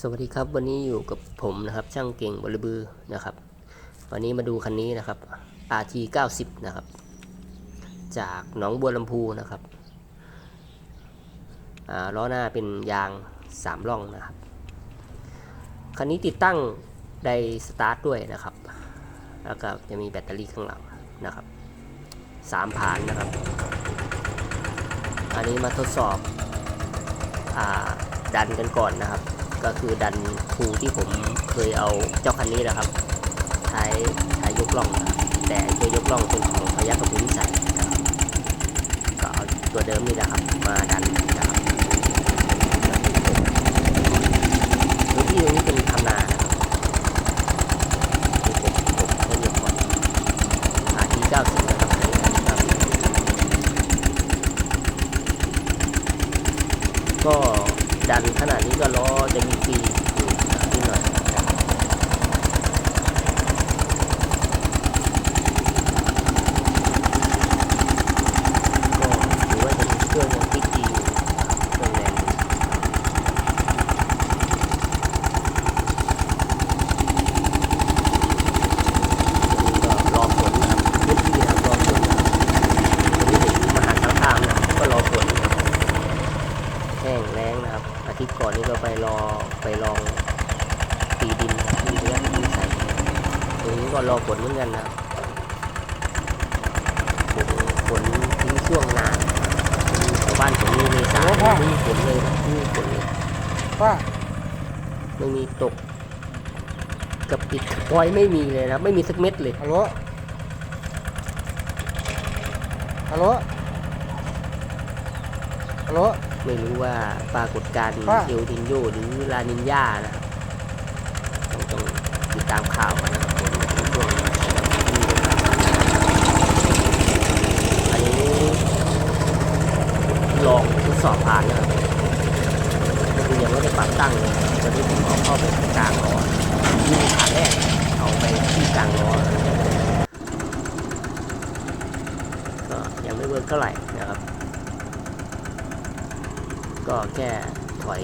สวัสดีครับวันนี้อยู่กับผมนะครับ ช่างเก่งบริบือนะครับ วันนี้มาดูคันนี้นะครับ RT 90นะครับ จากหนองบัวลำพูนะครับล้อหน้าเป็นยางสามร่องนะครับ คันนี้ติดตั้งไดสตาร์ทด้วยนะครับ แล้วก็จะมีแบตเตอรี่ข้างหลังนะครับสามผานนะครับ อันนี้มาทดสอบอดันกันก่อนนะครับ ก็คือดันคูที่ผมเคยเอาเจ้าคันนี้นะครับใช้ใช้ยกล่อง แต่ตัวยกล่องเป็นของพยัคฆ์ภูมิสัยนะครับก็เอาตัวเดิมนี่นะครับมาดันนะครับพื้นที่ตรงนี้เป็นทำนานะครับที่ผมผมให้เรียกก่อนอาที่เก้าสิบนะครับอั นนี้อาทีเก้าสิบก็ดันขนาดนี้ก็รอจะมีปีรีอยู่นิดหน่อยนะครับก็ถือว่าจะมีเครื่องยังติดดีอยู่นะครับเครื่องแรงอยู่อันนี้ก็รอผลนะครับพื้นที่นะครับรอผลนะครับวันนี้เห็นมหาสารคามนะก็รอผลนะครับ แห้งแล้งนะครับ อาทิตย์ก่อนนี้ก็ไปรอไปลองตีดินที่เลี้ยงที่ใส่ต รงนี้ก็รอผลเหมือนกันนะครับผลผลทิ้งช่วงนานชาวบ้านผมนี่เมษาไม่มีผลเลยนะไม่มีผลเลยป้าไม่มีตกกับปิดปล่อยไม่มีเลยนะครับไม่มีสักเม็ดเลยฮัลโหลฮัลโหลฮัลโหลไม่รู้ว่าปรากฏการณ์ว่าเอลนินโยหรือลานินยานะครับต้องต้องติดตามข่าวกันนะครับผมในช่วงนี้อันนี้ลองทดสอบผ่านนะครับก็คือยังไม่ได้ปรับ ตั้งเอนนี้ผมเอาเข้าไปกลางล้อยิงขาแรกเอาไปที่กลางล้อก็ยังไม่เวิร์กเท่าไหร่นะครับ ก็แค่ถอย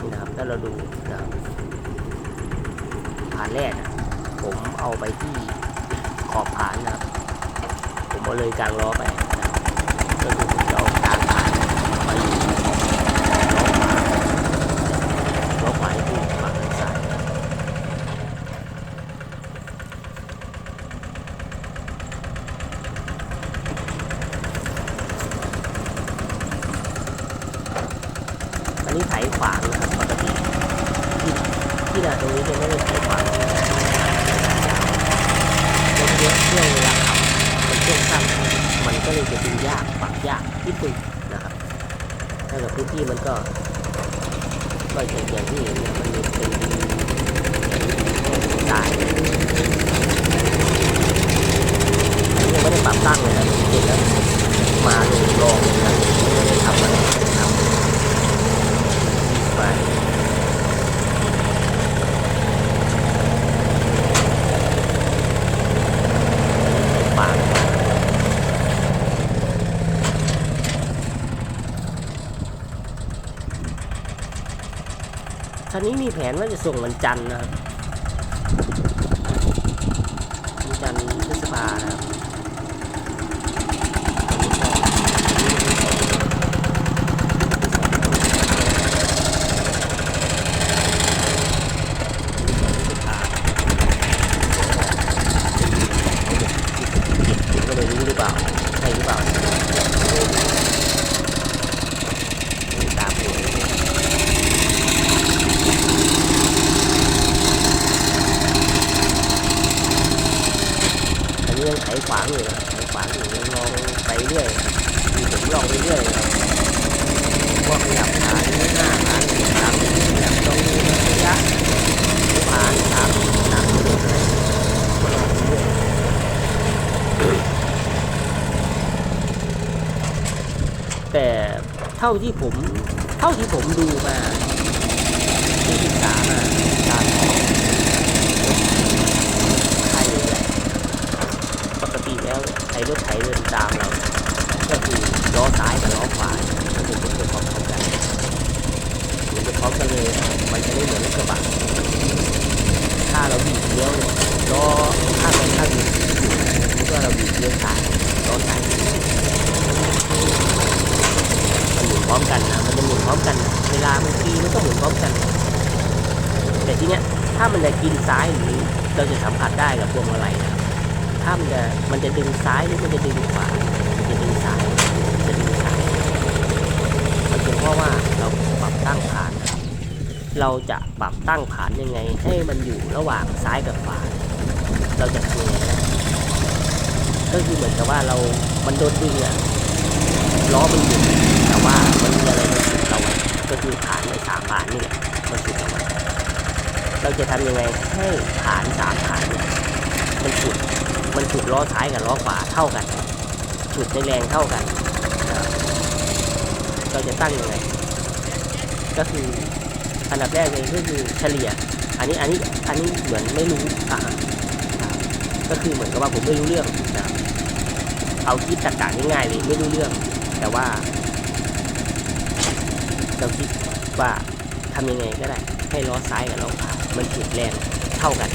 นี่นะครับแล้วเราดูนะครับผ่านแรกอะผมเอาไปที่ขอบผ่านนะครับ ผมเอาเลยกลางล้อไปนะก็คือผมจะเอากลางผ่านมาอยู่ล้อขวาล้อขวาที่ฝั่งซ้ายอันนี้ไถขวางนะครับปกติที่ที่นาตรงนี้จะไม่ได้ไถขวางรถเยอะเครื่องเวลาขับมันช่วงสั้นมันก็เลยจะ ดึงยากปักยากที่สุดนะครับถ้าเกิดพื้นที่มันก็ก็อย่างอย่างที่เห็นเนี่ยมันเป็นตายยังไม่ได้ปรับตั้งเลยนะเห็นแล้วมาลงลองนะไม่ได้ทำอะไรทำไปปาก คันนี้มีแผนว่าจะส่งวันจันทร์นะครับวันจันทร์พฤษภานะครับผมก็เลยรู้หรือเปล่าใช่หรือเปล่าตามดูอันนี้ยังไขขวางอยู่นะครับไขขวางอยู่ยังลองไปเรื่อยมีผมลองไปเรื่อยนะครับพวกขยับขาหน้าขาหลังขยับตรงนี้ระยะผ่านทางทางสะดวกอะไรก็ลองไปเรื่อยแต่ เท่าที่ผม เท่าที่ผมดูมาที่ศึกษามาการออกไทยแหละปกติแล้วไอ้รถไถเดินตามเราก็คือล้อซ้ายกับล้อขวามันเป็นตัวพร้อมกันเหมือนกับพร้อมกันเลยมันจะไม่เหมือนรถกระบะถ้าเราบีบเลี้ยวเนี่ยล้อข้างใดข้างหนึ่งสมมติว่าเราบีบเลี้ยวซ้ายล้อซ้าย พร้อมกันนะมันจะหมุนพร้อมกันนะเวลามันตีมันก็หมุนพร้อมกัน แต่ทีเนี้ยถ้ามันจะกินซ้ายหรือเราจะสัมผัสได้กับพวงมาลัยนะครับถ้ามันจะมันจะดึงซ้ายหรือมันจะดึงขวามันจะดึงซ้ายจะดึงซ้ายมันเป็นเพราะว่าเราปรับตั้งฐานนะเราจะปรับตั้งฐานยังไง ให้มันอยู่ระหว่างซ้ายกับขวา เราจะทำยังไงก็คือเหมือนกับว่าเรา มันโดนดึงอะล้อมันหยุด ว่ามันมีอะไรมาฉุดเราไว้ก็คือฐานในสามฐานนี่แหละมาฉุดเราไว้เราจะทำยังไงให้ฐานสามฐานเนี่ยมันฉุดมันฉุดล้อซ้ายกับล้อขวาเท่ากันฉุดในแรงเท่ากัน เราจะตั้งยังไงก็คืออันดับแรกเลยก็คือเฉลี่ย อันนี้อันนี้อันนี้เหมือนไม่รู้อะก็คือเหมือนกับว่าผมไม่รู้เรื่องนะเอาคิดตรรกะง่ายๆเลยไม่รู้เรื่อง แต่ว่า เราคิดว่าทำยังไงก็ได้ ให้ล้อซ้ายกับล้อขวามันฉุดแรงเท่ากัน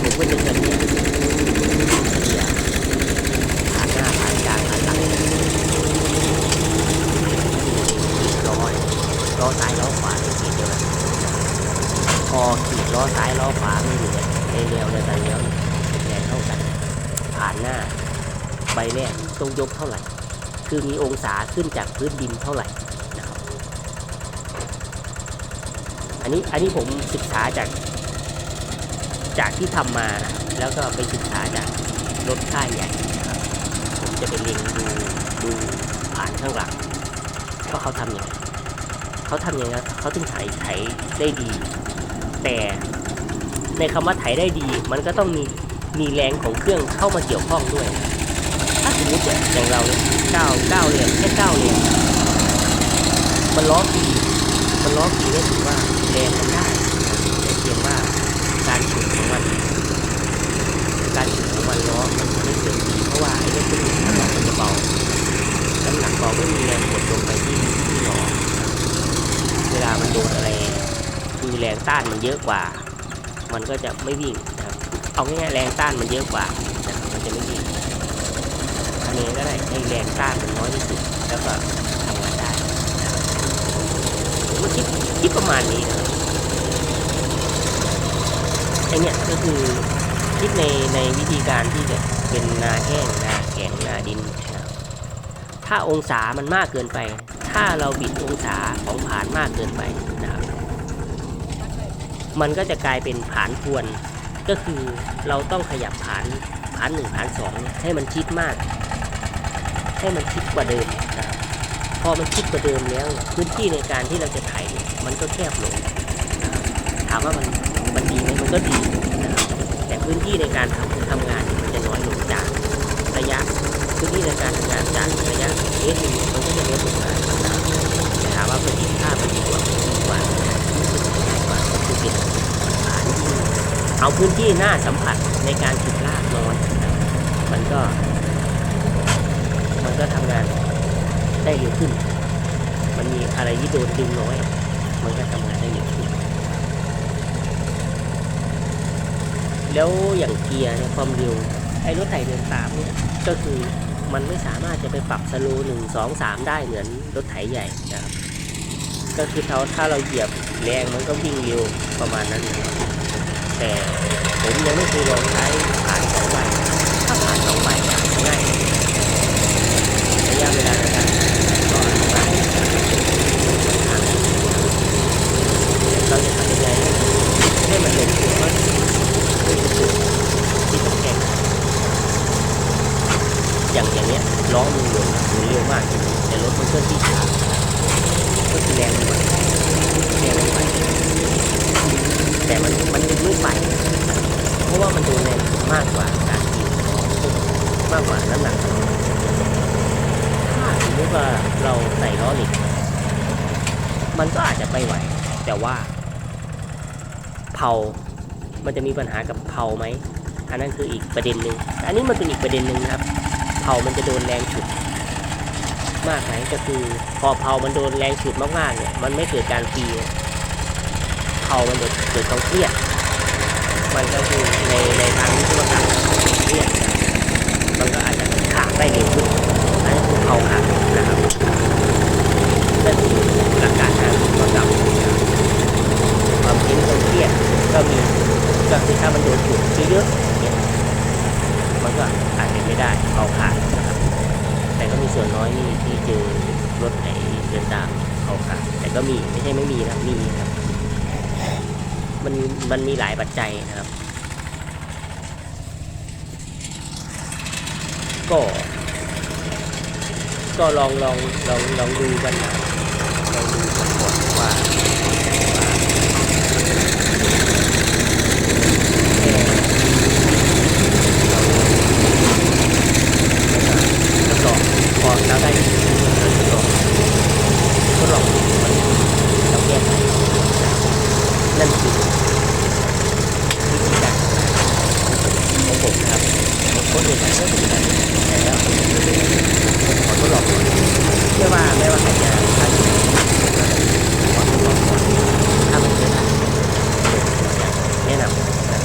ผมก็จะเฉลี่ยเฉลี่ยผ่านหน้าผ่านกลางผ่านหลังร้อยล้อซ้ายล้อขวาในขีดเดียวกันพอขีดล้อซ้ายล้อขวาไม่อยู่ในแนวเดียวกันแล้วแรงเท่ากัน ผ่านหน้าใบแรกต้องยกเท่าไหร่ คือมีองศาขึ้นจากพื้นดินเท่าไหร่นะครับอันนี้อันนี้ผมศึกษาจากจากที่ทำมานะแล้วก็ไปศึกษาจากรถค่ายใหญ่นะครับผมจะไปเรียนดูดูผ่านข้างหลังว่าเขาทำยังไงเขาทำยังไงเขาถึงไถไถได้ดี แต่ในคำว่าไถได้ดี มันก็ต้องมีมีแรงของเครื่องเข้ามาเกี่ยวข้องด้วยถ้า สมมติเนี่ยอย่างเราเนี่ยเก้าเก้าเหรียนแค่เก้าเหรียนมันล้อปีมันล้อปีได้ถือว่าแรงมันได้แต่เพียงว่าการฉุดของมัน การฉุดของมันล้อมันไม่เกินปีเพราะว่าไอ้เรื่องตัวนี้น้ำหนักมันจะเบาน้ำหนักเบาไม่มีแรงกดลงไปที่ที่ล้อเวลามันโดนอะไรคือแรงต้านมันเยอะกว่า มันก็จะไม่วิ่งนะครับเอาง่ายๆแรงต้านมันเยอะกว่านะมันจะไม่วิ่ง ทำยังไงก็ได้ให้แรงต้านมันน้อยที่สุดแล้วก็ทำงานได้นะครับผมก็คิดคิดประมาณนี้นะไอเนี่ยก็คือคิดในในวิธีการที่จะเป็นนาแห้งนาแข็งนาดินถ้าองศามันมากเกินไป ถ้าเราบิดองศาของผานมากเกินไปนะครับมันก็จะกลายเป็นผานพวน ก็คือเราต้องขยับผานผานหนึ่งผานสองให้มันชิดมาก ให้มันชิดกว่าเดิมนะครับพอมันชิดกว่าเดิมแล้วพื้นที่ในการที่เราจะไถเนี่ยมันก็แคบลงถามว่ามันมันดีไหมมันก็ดีนะครับแต่พื้นที่ในการทำทำงานมันจะน้อยลงจากระยะพื้นที่ในการทำงานจากระยะเมตรหนึ่งมันก็จะลดลงมาแต่ถามว่าประสิทธิภาพมันดีกว่าดีกว่าง่ายกว่าก็คือเป็นฐานที่เอาพื้นที่หน้าสัมผัสในการฉุดลากน้อยนมันก็ มันก็ทำงานได้เร็วขึ้น มันมีอะไรที่โดนดึงน้อย มันก็ทำงานได้เร็วขึ้น แล้วอย่างเกียร์เนี่ยความเร็ว ไอ้รถไถเดินตามเนี่ย ก็คือมันไม่สามารถจะไปปรับสโลว์หนึ่งสองสามได้เหมือนรถไถใหญ่นะครับ ก็คือถ้าถ้าเราเหยียบแรงมันก็วิ่งเร็วประมาณนั้นนะครับแต่ผมยังไม่เคยลองใช้ผ่านสองใบถ้าผ่านสองใบง่าย ระยะเวลาในการก็ง่ายเราจะทำยังไงให้มันลงตัวว่าที่สุดที่ต้องแก้อย่างอย่างเนี้ยล้อมันหมุนหมุนเร็วมากแต่รถมันเคลื่อนที่ช้าก็คือแรงมันแรงมันไปแต่มันมันดึงไม่ไปเพราะว่ามันโดนแรงมากกว่าการขี่ล้อมากกว่า มมติว่าเราใส่ล้อเหล็ก มันก็อาจจะไปไหว แต่ว่า เผา มันจะมีปัญหากับเผาไหม อันนั้นคืออีกประเด็นหนึ่ง อันนี้มันเป็นอีกประเด็นหนึ่งครับ เผามันจะโดนแรงฉุดมากไหมก็คือ พอเผามันโดนแรงฉุดมากๆเนี่ย มันไม่เกิดการฟีเผามันเกิดความเครียด มันก็คือในในทางวิศวกรรมเครียดมันก็อาจจะ ขาดได้เร็วขึ้นอันนี้คือเผาขาดนะครับนั่นคือหลักการทางกรรมนะครับความเครียดความเครียดก็มีก็คือถ้ามันโดนฉุดเยอะๆเนี่ยมันก็อาจเป็นไม่ได้เผาขาดนะครับแต่ก็มีส่วนน้อยนี่ที่เจอรถไหนเดินตามเขาขาดแต่ก็มีไม่ใช่ไม่มีนะมีครับมันมันมีหลายปัจจัยนะครับ ก็ ก็ลองลองลองลองดูกันนะลองดูกันก่อนว่าว่าเอ่อเราทดลองพอแล้วได้เราทดลองทดลองมันเราแก้ไขนั่นคือวิธีการของผมนะครับของคนอื่นอาจจะไม่เหมือนกันแต่แล้วผมขอทดลองก่อนไม่ว่าไม่ว่าใครจะทำขอทดลองก่อนถ้ามันไม่ได้แนะนำนะครับ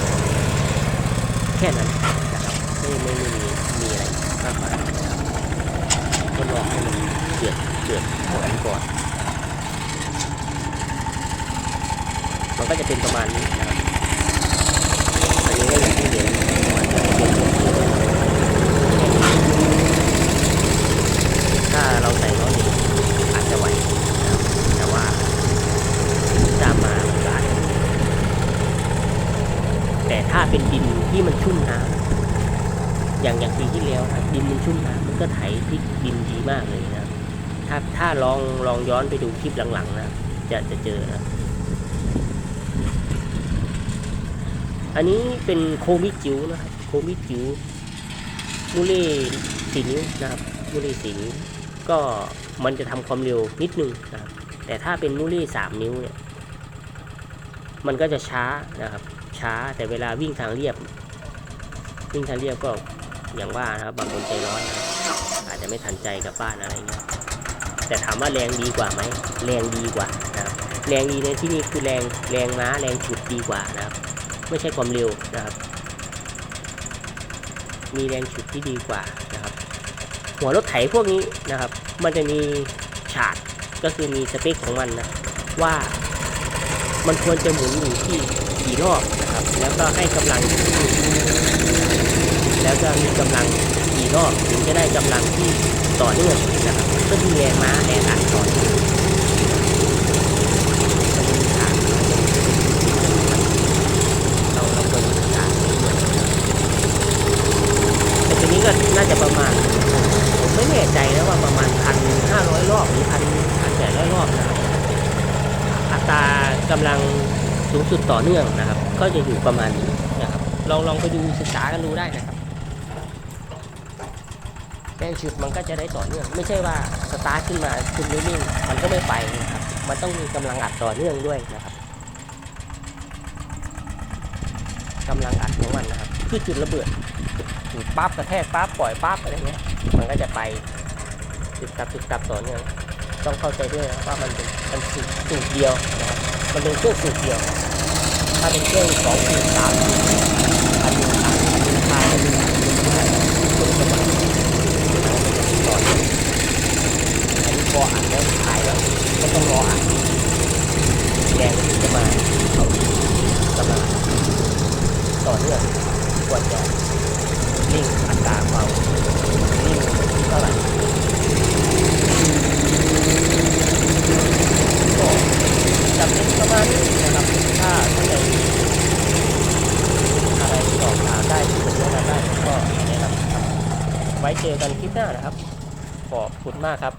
แค่นั้นนะครับไม่ไม่ไม่มีมีอะไรมากมายนะครับทดลองให้มันเกิดเกิดผลก่อนมันก็จะเป็นประมาณนี้นะครับอันนี้ก็อย่างที่เห็นมันจะเป็นพวกถ้าเราใส่ล้อเหล็กอาจจะไหวแต่ว่าตามมามันก็อาจจะแต่ ถ้าเป็นดินที่มันชุ่มน้ำอย่างอย่างปีที่แล้วครับดินมันชุ่มน้ำมันก็ไถพลิกดินดีมากเลยนะถ้าถ้าลองลองย้อนไปดูคลิปหลังๆนะจะจะเจอนะอันนี้เป็นโคมิจิ๋วนะครับโคมิจิ๋วมูเล่สี่นิ้วนะครับมูเล่สี่นิ้วก็มันจะทำความเร็วนิดนึงนะครับแต่ถ้าเป็นมูเล่สามนิ้วเนี่ยมันก็จะช้านะครับ ช้า แต่เวลาวิ่งทางเรียบ วิ่งทางเรียบก็อย่างว่านะครับบางคนใจร้อนนะอาจจะไม่ทันใจกับบ้านอะไรเงี้ยแต่ถามว่าแรงดีกว่าไหมแรงดีกว่านะครับแรงดีในที่นี้คือแรงแรงม้าแรงฉุดดีกว่านะครับ ไม่ใช่ความเร็วนะครับ มีแรงฉุดที่ดีกว่านะครับ หัวรถไถพวกนี้นะครับ มันจะมีฉากก็คือมีสเปคของมันนะว่ามันควรจะหมุนอยู่ที่ กี่รอบนะครับ แล้วก็ให้กำลัง แล้วก็มีกำลังกี่รอบถึงจะได้กำลังที่ต่อเนื่องนะครับก็คือแรงม้าแรงอัดต่อเนื่องมันจะมีฉากเราเราควรจะศึกษาแต่ตัวนี้ก็น่าจะประมาณ ผมไม่แน่ใจนะว่าประมาณพันห้าร้อยรอบหรือพันพันแปดร้อยรอบนะครับอัตรากำลัง สูงสุดต่อเนื่องนะครับ ก็จะอยู่ประมาณนี้นะครับลองลองไปดูศึกษากันดูได้นะครับแรงฉุดมันก็จะได้ต่อเนื่อง ไม่ใช่ว่าสตาร์ทขึ้นมาคุณนิ่งๆมันก็ไม่ไปนะครับมันต้องมีกำลังอัดต่อเนื่องด้วยนะครับกำลังอัดของมันนะครับคือจุดระเบิดจุดปั๊บกระแทกปั๊บปล่อยปั๊บอะไรเงี้ยมันก็จะไปติดตับติดตับต่อเนื่อง ต้องเข้าใจด้วยนะว่ามันเป็นมันสูตรสูตรเดียวนะครับมันเป็นเครื่องสูตรเดียว ถ้าเป็นเครื่องสองสูตรสามสูตรอันหนึ่งอันอันหนึ่งพายอันหนึ่งอันหนึ่งพายสูตรประมาณนี้ต่อเนื่องอันนี้พออัดแล้วขายแล้วก็ต้องรออัดแรงถึงจะมาเอากำลังต่อเนื่องควรจะนิ่งอัตราความนิ่งที่เท่าไหร่ ก็จำเป็นประมาณนี้นะครับ ถ้าท่านใดอะไรสอบถามได้ที่ผมแนะนำได้ผมก็แนะนำครับ ไว้เจอกันคลิปหน้านะครับ ขอบคุณ มากครับ